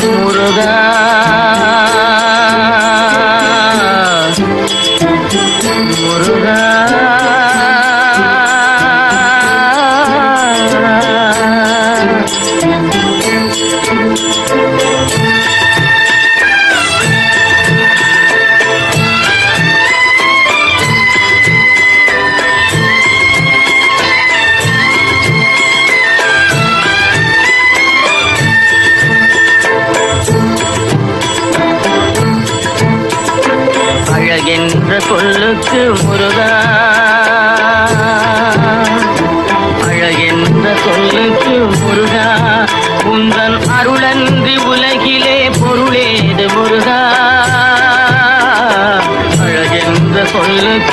Muruga. Muruga.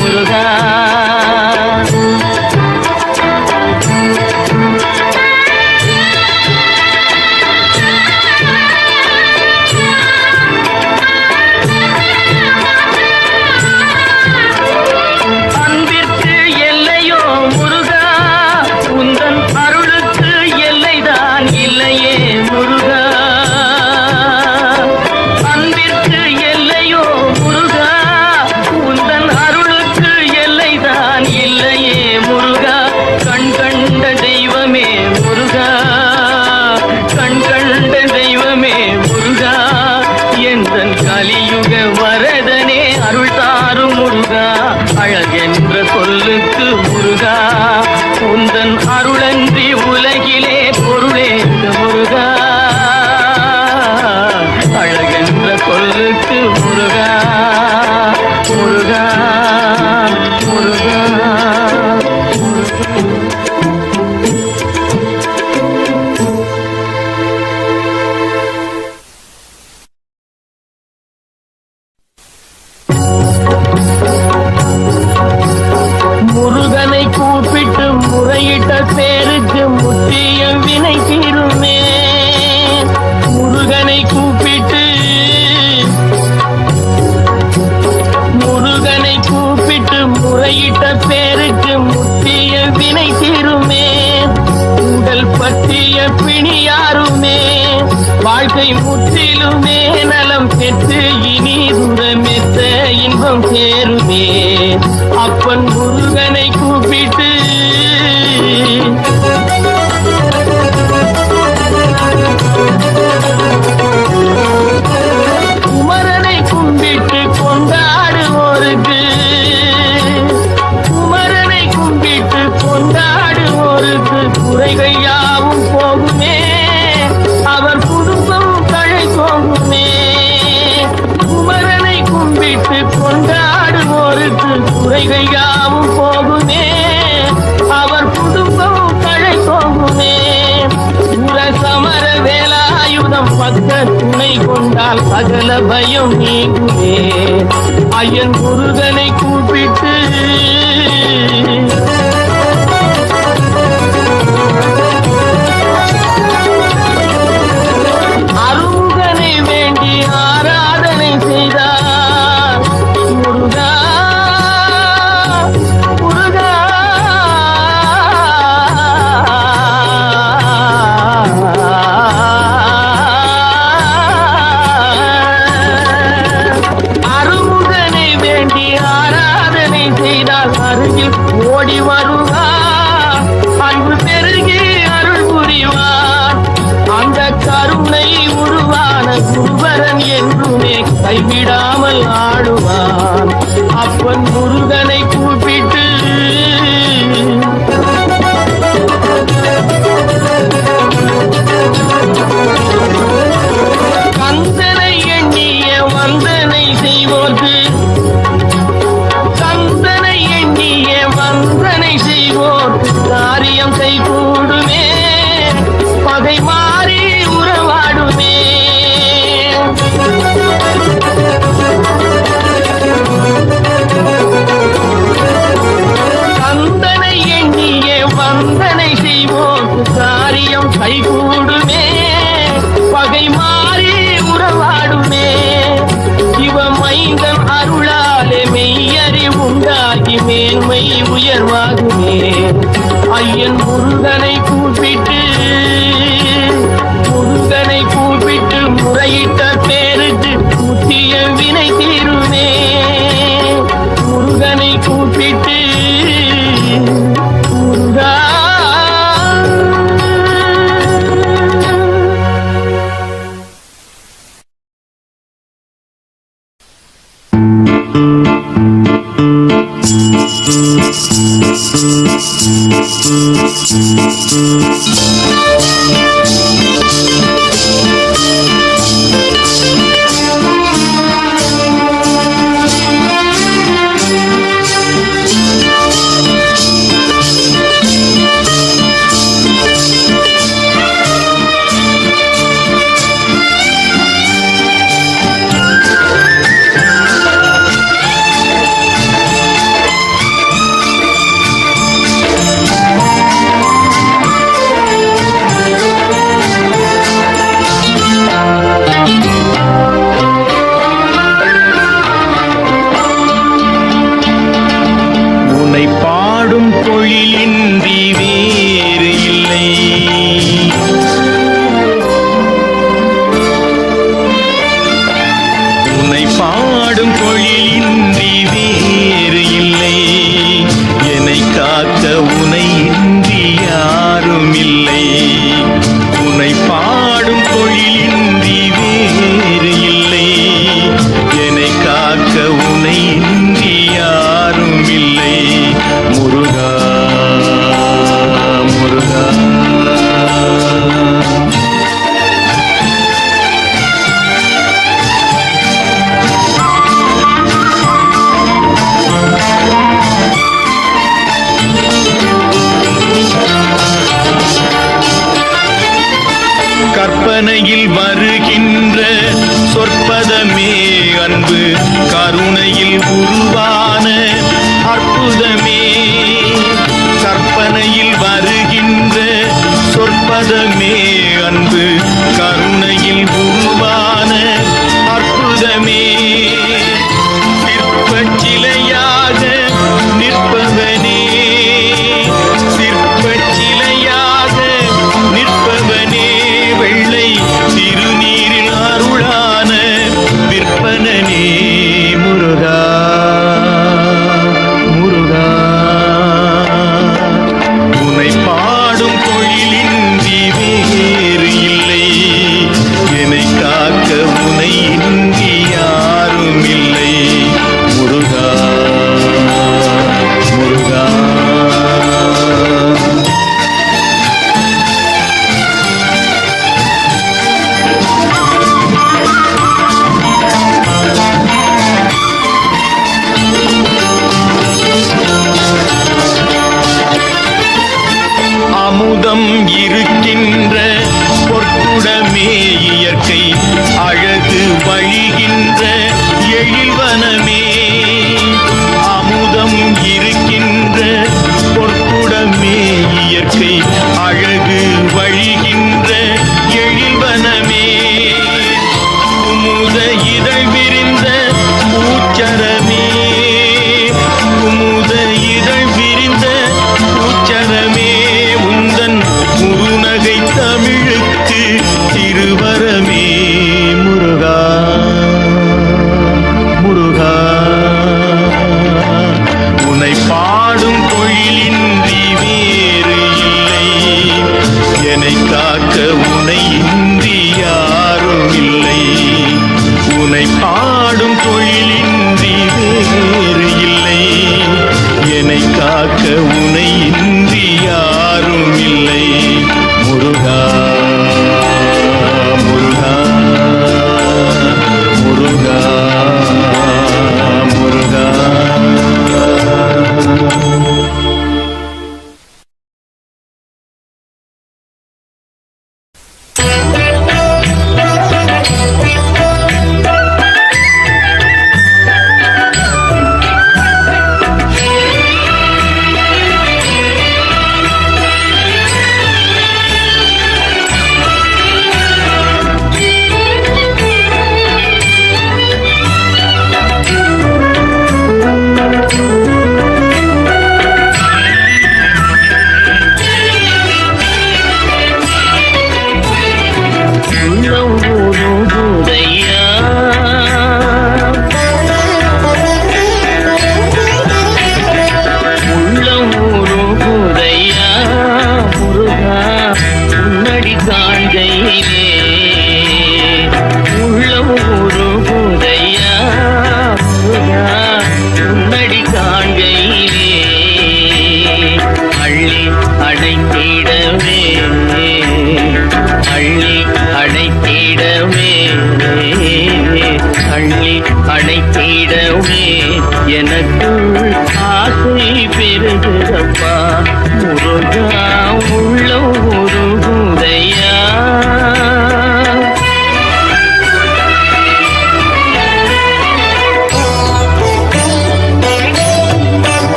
Muruga. Thank you. பாடும் தொழிலின்றி வேறு இல்லை. என்னை காக்க உன் மதமே அன்பு கருணை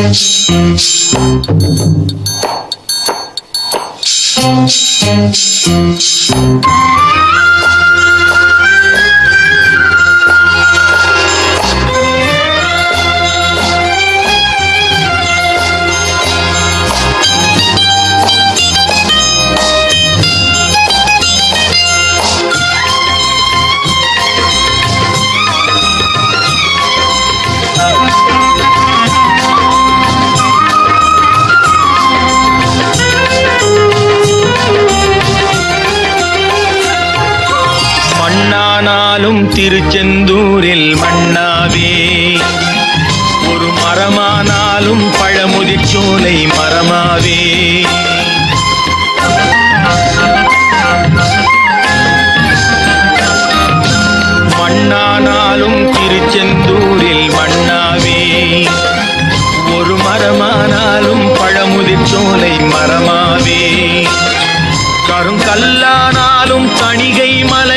Thank you. திருச்செந்தூரில் மண்ணாவே ஒரு மரமானாலும் பழமுதிர்ச்சோலை மரமாவே. மண்ணானாலும் திருச்செந்தூரில் மண்ணாவே ஒரு மரமானாலும் பழமுதிர்ச்சோலை மரமாவே. கருங்கல்லானாலும் தணிகை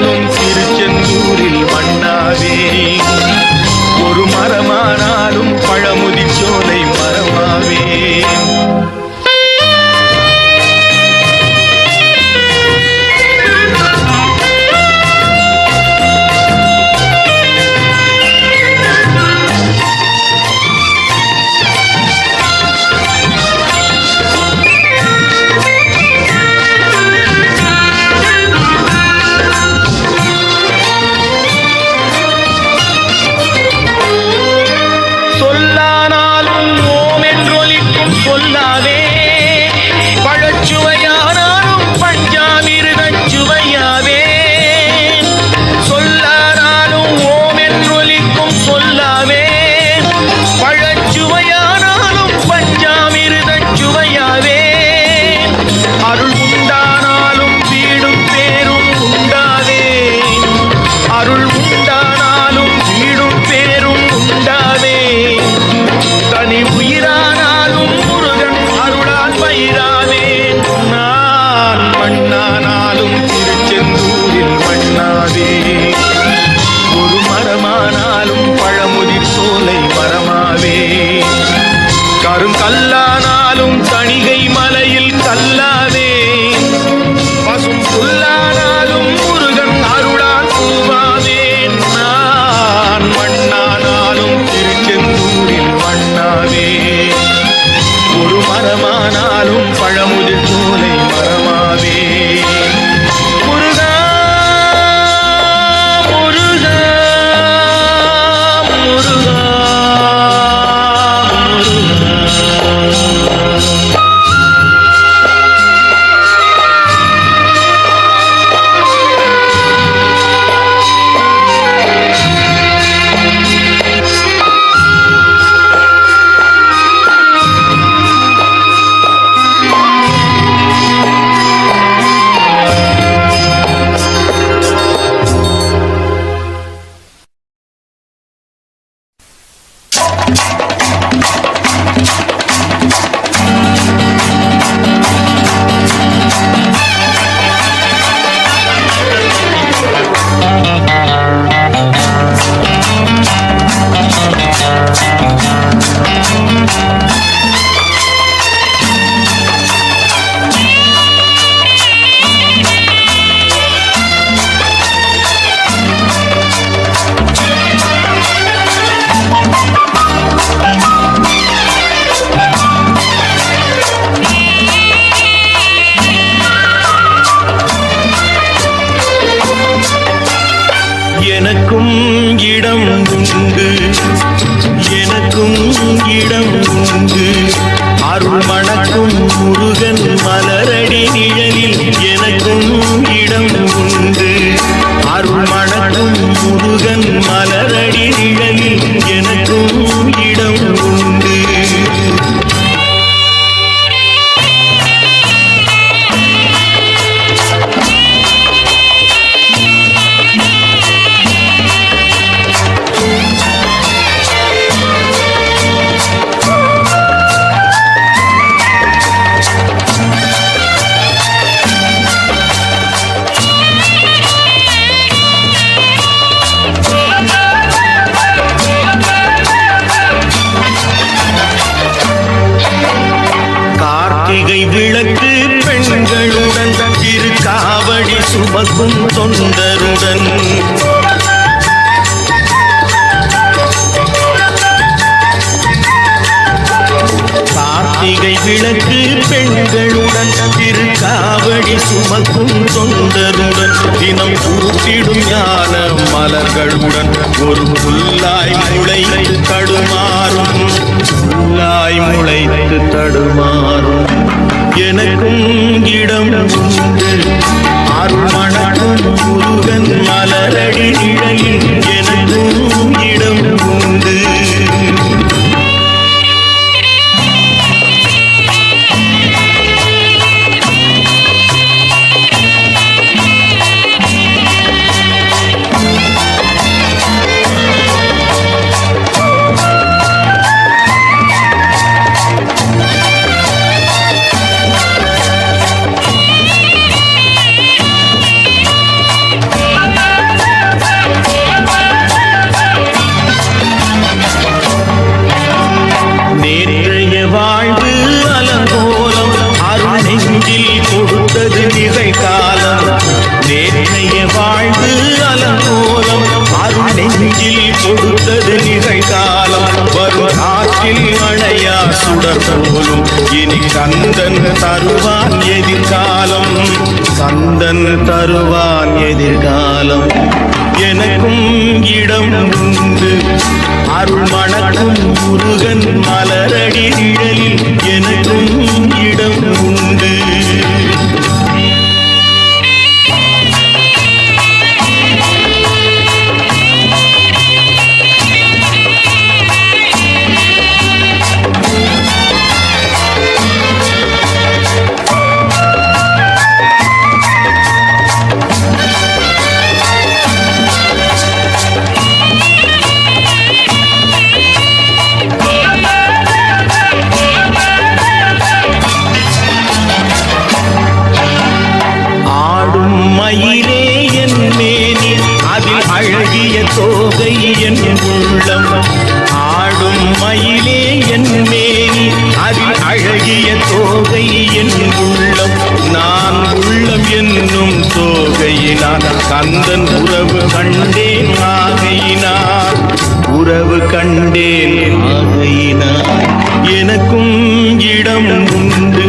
வாழும் திருச்செந்தூரில் மன்னாவே. எனக்கும் இடம் காற்றில் மழையா சுடர் போலும். இனி கந்தன் தருவான் எதிர்காலம். கந்தன் தருவான் எதிர்காலம். எனக்கும் இடம் உண்டு. அருள் மணக்கும் முருகன் மலரடி நிழலில் எனக்கும் இடம் உண்டு. தோகை என் உள்ளம் ஆடும் மயிலே என் மேனி. அதில் அழகிய தோகை என் உள்ளம் நான் உள்ளம் என்னும் தோகையினால். கந்தன் உறவு கண்டேன் ஆகையினார் உறவு கண்டேன் ஆகையினார் எனக்கும் இடம் உண்டு.